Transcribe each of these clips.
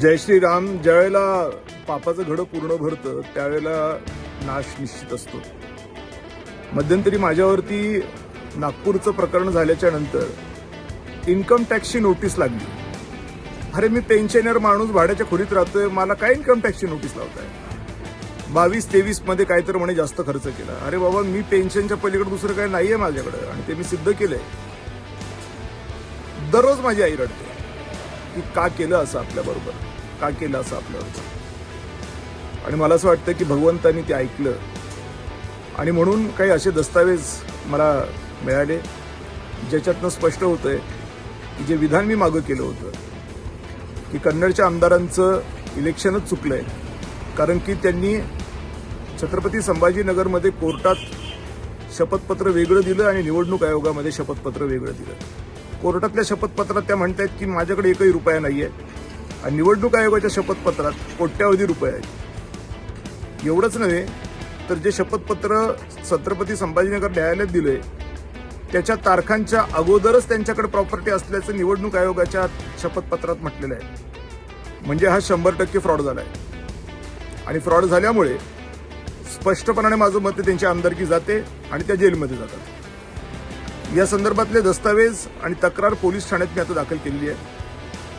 जय श्रीराम ज्यावेळेला पापाचं घडं पूर्ण भरतं त्यावेळेला नाश निश्चित असतो. मध्यंतरी माझ्यावरती नागपूरचं प्रकरण झाल्याच्यानंतर इन्कम टॅक्सची नोटीस लागली. अरे मी पेन्शनर माणूस भाड्याच्या खोलीत राहतोय मला काय इन्कम टॅक्सची नोटीस लावताय? बावीस तेवीसमध्ये काय तर म्हणे जास्त खर्च केला. अरे बाबा मी पेन्शनच्या पलीकडे दुसरं काय नाहीये माझ्याकडे. आणि ते मी सिद्ध केलंय. दररोज माझी आई रडते. की का केलं असं आपल्याबरोबर का केलं असं आपल्याबरोबर आणि मला असं वाटतं की भगवंतांनी ते ऐकलं. आणि म्हणून काही असे दस्तावेज मला मिळाले ज्याच्यातनं स्पष्ट होतंय की जे विधान मी मागं केलं होतं की कन्नडच्या आमदारांचं इलेक्शनच चुकलंय. कारण की त्यांनी छत्रपती संभाजीनगरमध्ये कोर्टात शपथपत्र वेगळं दिलं आणि निवडणूक आयोगामध्ये शपथपत्र वेगळं दिलं. कोर्टातल्या शपथपत्रात त्या म्हणत आहेत की माझ्याकडे एकही रुपया नाही आहे आणि निवडणूक आयोगाच्या शपथपत्रात कोट्यावधी रुपये आहेत. एवढंच नव्हे तर जे शपथपत्र छत्रपती संभाजीनगर न्यायालयात दिले त्याच्या तारखांच्या अगोदरच त्यांच्याकडे प्रॉपर्टी असल्याचं निवडणूक आयोगाच्या शपथपत्रात म्हटलेलं आहे. म्हणजे हा शंभर टक्के फ्रॉड झाला आहे आणि फ्रॉड झाल्यामुळे स्पष्टपणाने माझं मत त्यांची आमदारकी जाते आणि त्या जेलमध्ये जातात. या संदर्भातले दस्तावेज आणि तक्रार पोलीस ठाण्यात मी आता दाखल केलेली आहे.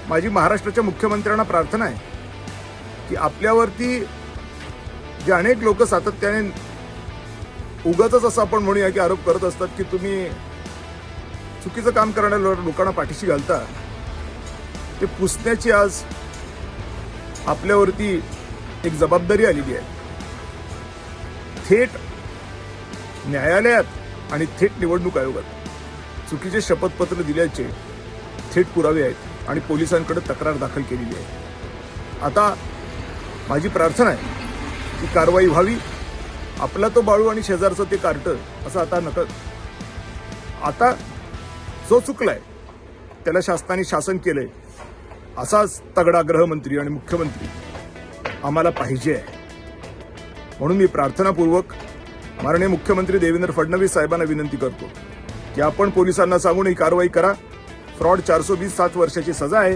माझी महाराष्ट्राच्या मुख्यमंत्र्यांना प्रार्थना आहे की आपल्यावरती जे अनेक लोक सातत्याने उगाच असं आपण म्हणूया की आरोप करत असतात की तुम्ही चुकीचं काम करणाऱ्या लोकांना पाठीशी घालता. ते पुसण्याची आज आपल्यावरती एक जबाबदारी आलेली आहे. थेट न्यायालयात आणि थेट निवडणूक आयोगात. चुकीचे शपथपत्र दिल्याचे थेट पुरावे आहेत आणि पोलिसांकडे तक्रार दाखल केलेली आहे. आता माझी प्रार्थना आहे की कारवाई व्हावी. आपला तो बाळू आणि शेजारचं ते कार्ट असं आता नका आता जो चुकलाय त्याला शासनाने शासन केलंय असाच तगडा गृहमंत्री आणि मुख्यमंत्री आम्हाला पाहिजे आहे. म्हणून मी प्रार्थनापूर्वक माननीय मुख्यमंत्री देवेंद्र फडणवीस साहेबांना विनंती करतो की आपण पोलिसांना सांगून ही कारवाई करा. फ्रॉड चारशे वीस सात वर्षाची सजा आहे.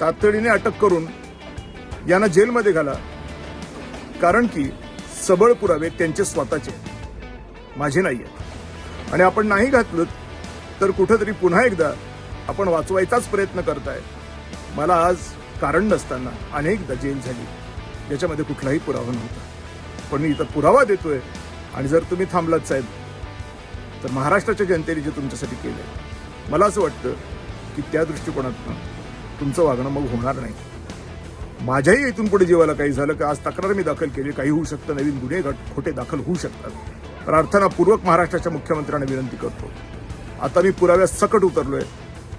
तातडीने अटक करून यांना जेलमध्ये घाला. कारण की सबळ पुरावे त्यांचे स्वतःचे माझे नाही आहेत. आणि आपण नाही घातलं तर कुठंतरी पुन्हा एकदा आपण वाचवायचाच प्रयत्न करताय. मला आज कारण नसताना अनेकदा जेल झाली. याच्यामध्ये कुठलाही पुरावा नव्हता. पण मी इथं पुरावा देतोय. आणि जर तुम्ही थांबलात साहेब तर महाराष्ट्राच्या जनतेने जे तुमच्यासाठी केलं आहे मला असं वाटतं की त्या दृष्टिकोनातून तुमचं वागणं मग होणार नाही. माझ्याही इथून पुढे जीवाला काही झालं की आज तक्रार मी दाखल केली काही होऊ शकतं नवीन गुन्हे खोटे दाखल होऊ शकतात. प्रार्थनापूर्वक महाराष्ट्राच्या मुख्यमंत्र्यांना विनंती करतो. आता मी पुराव्यात सकट उतरलोय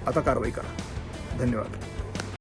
आता कारवाई करा. धन्यवाद.